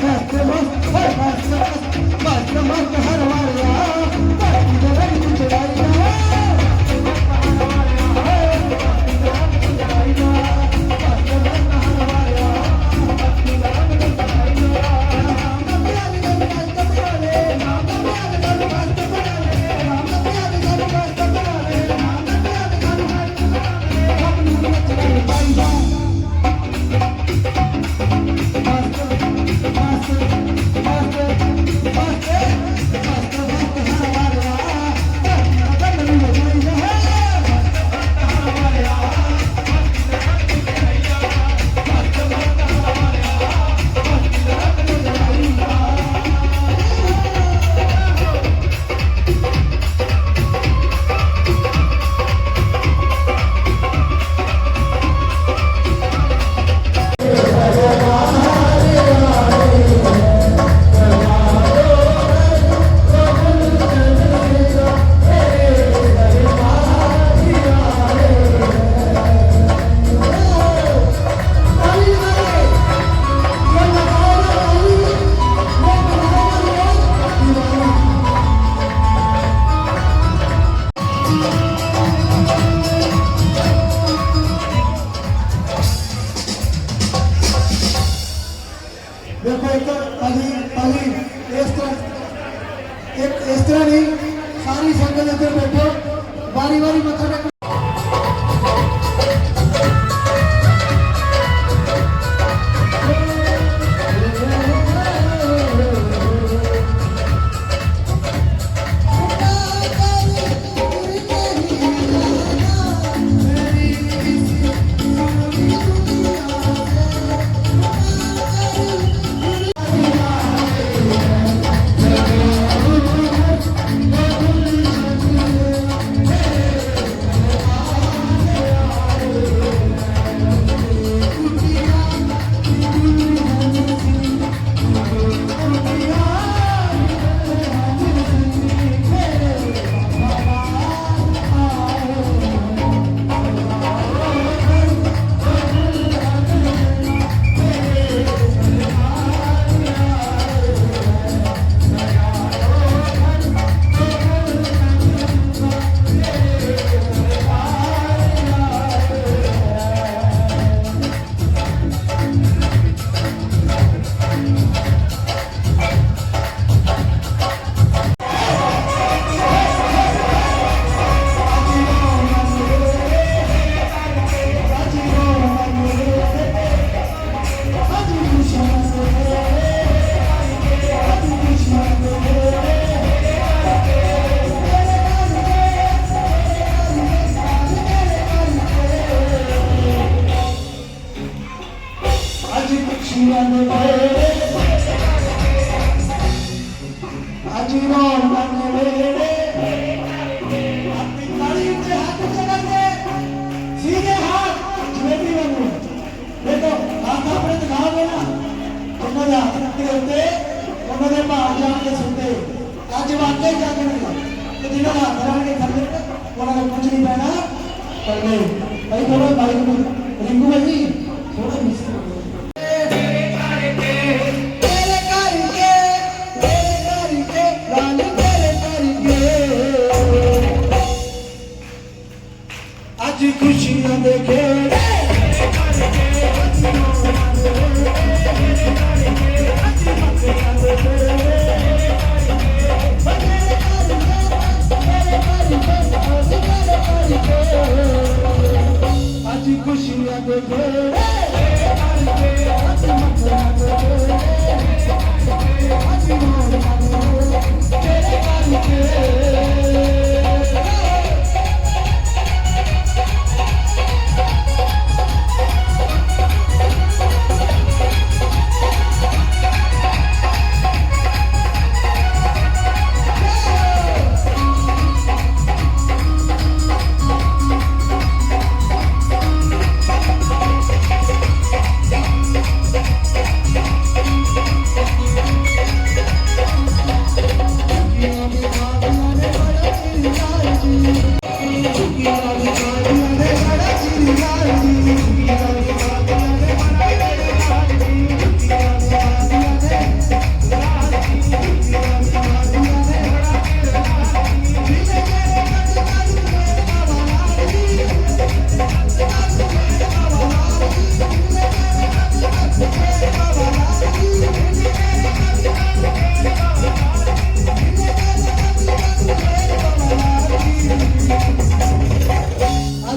Hey, ਅੱਜ ਰੌਣਕਾਂ ਦੇ ਆਪਣੀ ਤਾਲੀ ਤੇ ਹੱਥ ਚੜਾਂਗੇ ਸੀਧੇ ਹੱਥ ਜਵੇਦੀ ਵਾਂਗੂ। ਦੇਖੋ ਹੱਥ ਆਪਣੇ ਦਿਖਾ ਦੇਣਾ ਉਹਨਾਂ ਦੇ ਹੱਥ ਰੱਖੇ ਉੱਤੇ ਉਹਨਾਂ ਦੇ ਭਾਰ ਜਾਣ ਕੇ ਸੁਣਦੇ। ਅੱਜ ਵਾਕਈ ਜਾਗਣਗੇ। ਤੇ ਜਿਹਨਾਂ ਦਾ ਹੱਥ ਰੱਖ ਥੱਲੇ, ਉਹਨਾਂ ਨੂੰ ਕੁਝ ਨਹੀਂ ਪੈਣਾ। ਪਰ ਨਹੀਂ, ਭਾਈ ਥੋੜਾ ਭਾਈ ਰਿੰਕੂ ਭਾਈ ਥੋੜਾ ਮਿਸ ਖੁਸ਼ੀਆਂ ਦੇ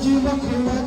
You look do my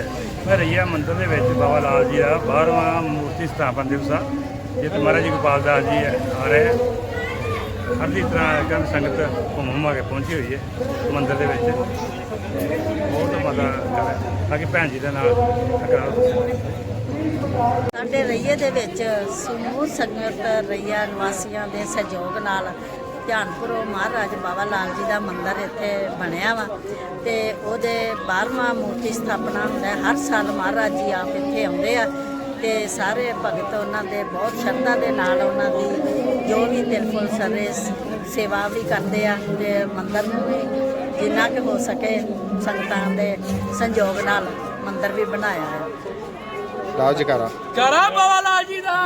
ਬੋਲ ਮੈਂ ਮੰਦਿਰ ਦੇ ਵਿੱਚ ਬਾਬਾ ਲਾਲ ਜੀ ਦਾ 12ਵਾਂ ਮੂਰਤੀ ਸਥਾਪਨ ਦਿਵਸ ਆ, ਜਿੱਥੇ ਮਹਾਰਾਜ ਜੀ ਗੋਪਾਲ ਦਾਸ ਜੀ ਆ ਰਹੇ ਹਰ ਤਰ੍ਹਾਂ ਕੰਨ ਸੰਗਤ ਘੁੰਮਾ ਕੇ ਪਹੁੰਚੀ ਹੋਈ ਹੈ ਮੰਦਿਰ ਦੇ ਵਿੱਚ। ਬਹੁਤ ਮਜ਼ਾ ਕਰ ਤਾਂ ਕਿ ਭੈਣ ਜੀ ਦੇ ਨਾਲ ਟਕਰਾਓ ਸਾਡੇ ਰਈਏ ਦੇ ਵਿੱਚ ਸਮੂਹ ਸੰਗਤ ਰਈਆ ਨਿਵਾਸੀਆਂ ਦੇ ਸਹਿਯੋਗ ਨਾਲ ਧਿਆਨਪੁਰੋਂ ਮਹਾਰਾਜ ਬਾਬਾ ਲਾਲ ਜੀ ਦਾ ਮੰਦਿਰ ਇੱਥੇ ਬਣਿਆ ਵਾ ਤੇ ਉਹਦੇ 12ਵਾਂ ਮੂਰਤੀ ਸਥਾਪਨਾ ਹੁੰਦਾ। ਹਰ ਸਾਲ ਮਹਾਰਾਜ ਜੀ ਆਪ ਇੱਥੇ ਆਉਂਦੇ ਆ ਤੇ ਸਾਰੇ ਭਗਤ ਉਹਨਾਂ ਦੇ ਬਹੁਤ ਸ਼ਰਧਾ ਦੇ ਨਾਲ ਉਹਨਾਂ ਦੀ ਜੋ ਵੀ ਤਿਰਫੁਲ ਸਰਵਿਸ ਸੇਵਾ ਵੀ ਕਰਦੇ ਆ ਤੇ ਮੰਦਿਰ ਨੂੰ ਵੀ ਜਿੰਨਾ ਕਿ ਹੋ ਸਕੇ ਸੰਗਤਾਂ ਦੇ ਸੰਯੋਗ ਨਾਲ ਮੰਦਿਰ ਵੀ ਬਣਾਇਆ ਹੈ ਲਾਓ ਜਕਾਰਾ ਕਰਾ ਬਾਬਾ ਲਾਲ ਜੀ ਦਾ।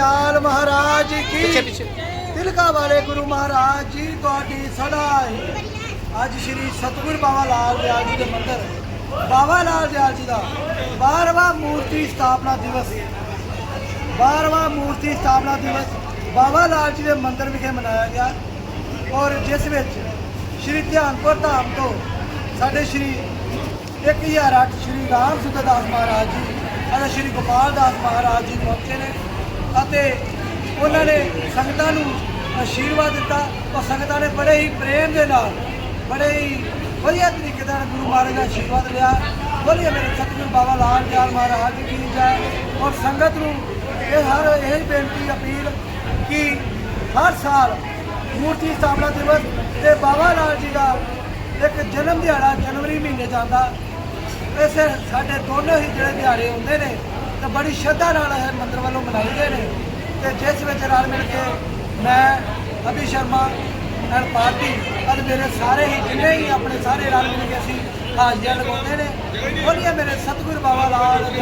ਦਿਆਲ ਮਹਾਰਾਜ ਕੀ? ਤਿਲਕਾ ਵਾਲੇ ਗੁਰੂ ਮਹਾਰਾਜ ਜੀ ਤੁਹਾਡੀ ਸਦਾ ਹੀ। ਅੱਜ ਸ੍ਰੀ ਸਤਿਗੁਰ ਬਾਬਾ ਲਾਲ ਦਿਆਲ ਜੀ ਦੇ ਮੰਦਿਰ ਬਾਬਾ ਲਾਲ ਦਿਆਲ ਜੀ ਦਾ 12ਵਾਂ ਮੂਰਤੀ ਸਥਾਪਨਾ ਦਿਵਸ। 12ਵਾਂ ਮੂਰਤੀ ਸਥਾਪਨਾ ਦਿਵਸ ਬਾਬਾ ਲਾਲ ਜੀ ਦੇ ਮੰਦਿਰ ਵਿਖੇ ਮਨਾਇਆ ਗਿਆ। ਔਰ ਜਿਸ ਵਿੱਚ ਸ਼੍ਰੀ ਧਿਆਨਪੁਰ ਧਾਮ ਤੋਂ ਸਾਡੇ ਸ਼੍ਰੀ 1008 ਸ਼੍ਰੀ ਰਾਮ ਸੁੰਦਰ ਦਾਸ ਮਹਾਰਾਜ ਜੀ ਅਤੇ ਸ਼੍ਰੀ ਗੋਪਾਲ ਦਾਸ ਮਹਾਰਾਜ ਜੀ ਪਹੁੰਚੇ ਨੇ। ਅਤੇ ਉਹਨਾਂ ਨੇ ਸੰਗਤਾਂ ਨੂੰ ਆਸ਼ੀਰਵਾਦ ਦਿੱਤਾ। ਔਰ ਸੰਗਤਾਂ ਨੇ ਬੜੇ ਹੀ ਪ੍ਰੇਮ ਦੇ ਨਾਲ, ਬੜੇ ਹੀ ਵਧੀਆ ਤਰੀਕੇ ਨਾਲ ਗੁਰੂ ਮਹਾਰਾਜ ਦਾ ਆਸ਼ੀਰਵਾਦ ਲਿਆ। ਬੋਲੀਏ ਮੇਰੇ ਸਤਿਗੁਰੂ ਬਾਬਾ ਲਾਲ ਦਿਆਲ ਮਹਾਰਾਜ ਜੀ ਕੀ ਜੈ। ਔਰ ਸੰਗਤ ਨੂੰ ਇਹ ਹਰ ਇਹ ਬੇਨਤੀ ਅਪੀਲ ਕਿ ਹਰ ਸਾਲ ਮੂਰਤੀ ਸਥਾਪਨਾ ਦਿਵਸ ਤੇ ਬਾਬਾ ਲਾਲ ਜੀ ਦਾ ਇੱਕ ਜਨਮ ਦਿਹਾੜਾ ਜਨਵਰੀ ਮਹੀਨੇ ਜਾਂਦਾ। ਇਸੇ ਸਾਡੇ ਦੋਨੋਂ ਹੀ ਜਿਹੜੇ ਦਿਹਾੜੇ ਹੁੰਦੇ ਨੇ ਤੇ ਬੜੀ ਸ਼ਰਧਾ ਨਾਲ ਇਹ ਮੰਦਰ ਵੱਲੋਂ ਮਨਾਏ ਗਏ ਨੇ ਤੇ ਜਿਸ ਵਿੱਚ ਰਲ ਮਿਲ ਕੇ ਮੈਂ, ਅਭੀ ਸ਼ਰਮਾ ਐਂਡ ਪਾਰਟੀ ਅਤੇ ਮੇਰੇ ਸਾਰੇ ਹੀ ਜਿੰਨੇ ਹੀ ਆਪਣੇ ਸਾਰੇ ਰਲ ਮਿਲ ਕੇ ਅਸੀਂ ਹਾਜ਼ਰੀਆਂ ਲਗਾਉਂਦੇ ਨੇ ਬੋਲੀਏ ਮੇਰੇ ਸਤਿਗੁਰੂ ਬਾਬਾ ਲਾਲ ਜੀ।